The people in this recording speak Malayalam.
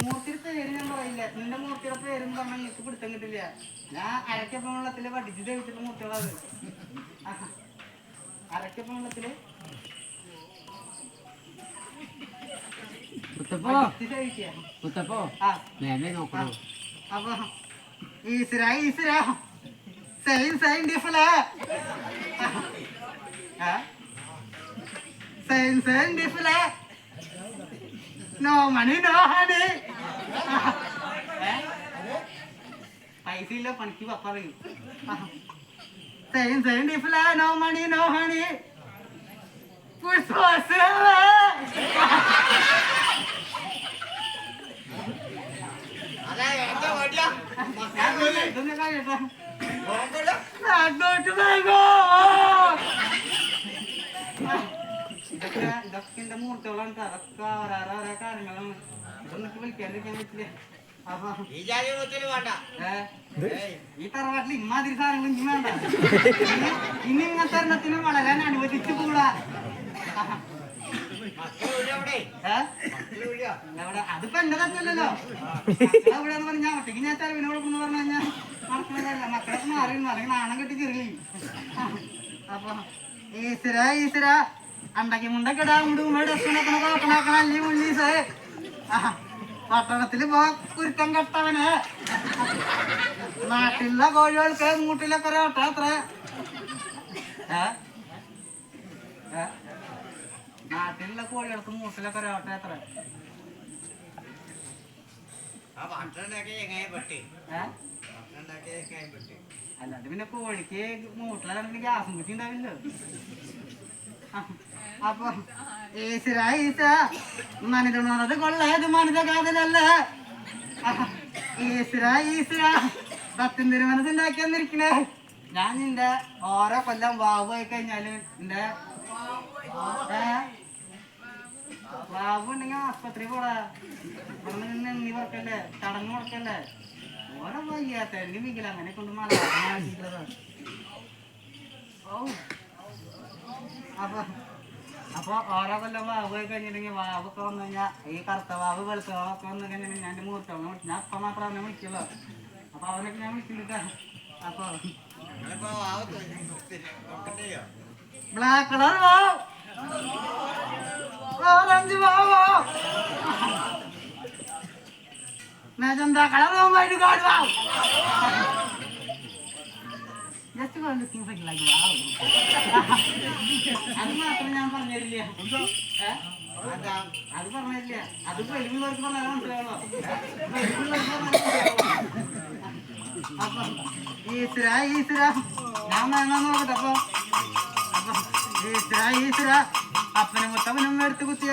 മൂർത്തിയുടെ പേര് ഞാൻ പറയില്ല. നിന്റെ മൂർത്തിയുടെ പേരും പറഞ്ഞാൽ എനിക്ക് പിടുത്തം കിട്ടില്ല. ഞാൻ അരക്കപ്പം വെള്ളത്തിൽ പഠിച്ചിട്ട് കഴിച്ചിട്ട് മൂർത്തികളത് അരക്കപ്പം വെള്ളത്തിൽ ആ. അപ്പൊ ഈശ്വര ഈശ്വര same same different same Same, same, different. No money, no honey. పైసీలో పనికి వస్తారు same same different no money no honey Pushpa నాకు ഇതൊക്കെ ഇതൊക്കെ എന്റെ മൂർത്തികളാണ്. ട്ടോ. അതൊക്കെ ഓരോരോ ഓരോ കാര്യങ്ങളാണ്. ഇതൊന്നും വിളിക്കാണ്ടിരിക്കാൻ പറ്റില്ല? ഈ തറവാട്ടിൽ ഇമാതിരി സാധനങ്ങൾ ഇനി വേണ്ട. ഇനി- ഇങ്ങനത്തെ എണ്ണത്തിന് വളരാൻ അനുവദിച്ചു കൂടാ. അതിപ്പോ എന്റെ തച്ചല്ലോ എവിടെയാന്ന് പറഞ്ഞാ ഞാൻ ഒറ്റയ്ക്ക് ഞാൻ ചെലവിന് കൊടുക്കുന്നു പറഞ്ഞു കഴിഞ്ഞാൽ മക്കളല്ല മക്കളൊക്കെ മാറി അല്ലെങ്കിൽ നാണം കെട്ടി ചെറിയ. അപ്പൊ ഈശ്വര ഈശ്വര. അണ്ടക്കി മുണ്ടൊക്കെ മുള്ളീസ് പട്ടണത്തിൽ പോ കുരുത്തം കെട്ടവനെ. നാട്ടിലുള്ള കോഴികൾക്ക് മൂട്ടിലൊക്കെ ഒരു ഓട്ടം അത്ര? നാട്ടിലുള്ള കോഴികൾക്ക് മൂട്ടിലൊക്കെ ഒരു അത്ര. അല്ലാണ്ട് പിന്നെ കോഴിക്ക് മൂട്ടിലാണെങ്കിൽ ഗ്യാസും കുറ്റി ഉണ്ടാവില്ലോ അപ്പൊ ഈശ്വര ഈശ്വര കൊള്ളയത് മനിത കാതലല്ലേ. ഈശ്വര ഈശ്വര സത്യം തിരുമനസുണ്ടാക്കി വന്നിരിക്കണേ ഞാൻ നിന്റെ ഓരോ കൊല്ലം വാവായി കഴിഞ്ഞാൽ നിന്റെ? വാവ് ഉണ്ടെങ്കിൽ ആസ്പത്രി പോടാ. ഇവിടെ നിന്ന് എണ്ണി പറക്കല്ലേ ചടങ്ങ് മുടക്കല്ലേ ഓരോ വയ്യാത്ത എണ്ണി മിగిല അങ്ങനെ കൊണ്ട് മലയാളം ഓ അപ്പൊ അപ്പൊ ഓരോ കൊല്ലം വാവ് കഴിഞ്ഞിട്ടുണ്ടെങ്കിൽ വാവൊക്കെ വന്നു കഴിഞ്ഞാൽ ഈ കറുത്ത വാവ് വെളുത്ത വാവൊക്കെ വന്നു കഴിഞ്ഞിട്ടുണ്ടെങ്കിൽ ഞാൻ മൂർത്തവനെ വിളിച്ചു ഞാൻ അപ്പ മാത്രം അവനെ വിളിക്കുള്ളൂ. അപ്പൊ അവനൊക്കെ ഞാൻ വിളിക്കുന്നുണ്ട്. അപ്പൊ ഞങ്ങളിപ്പോ ആവത്ത് നോക്കണ്ടയോ black colour wow. Orange വാവോ magenta colour white card wow. Just for looking for like wow അത് മാത്രം ഞാൻ പറഞ്ഞില്ല ഏ? അതാ അത് പറഞ്ഞില്ല അത് വെളിവുള്ളവർക്ക് പറഞ്ഞാൽ മനസ്സിലാവുള്ളൂ വെളിവുള്ളവർക്ക് പറഞ്ഞാൽ മനസ്സിലാവുള്ളൂ. അപ്പൊ ഈശ്വര ഈശ്വര. ഞാൻ വേണമെന്ന് നോക്കട്ടെ അപ്പൊ? അപ്പൊ ഈശ്വര ഈശ്വര. അപ്പനും മുത്തവനും എടുത്ത് കുത്തിയ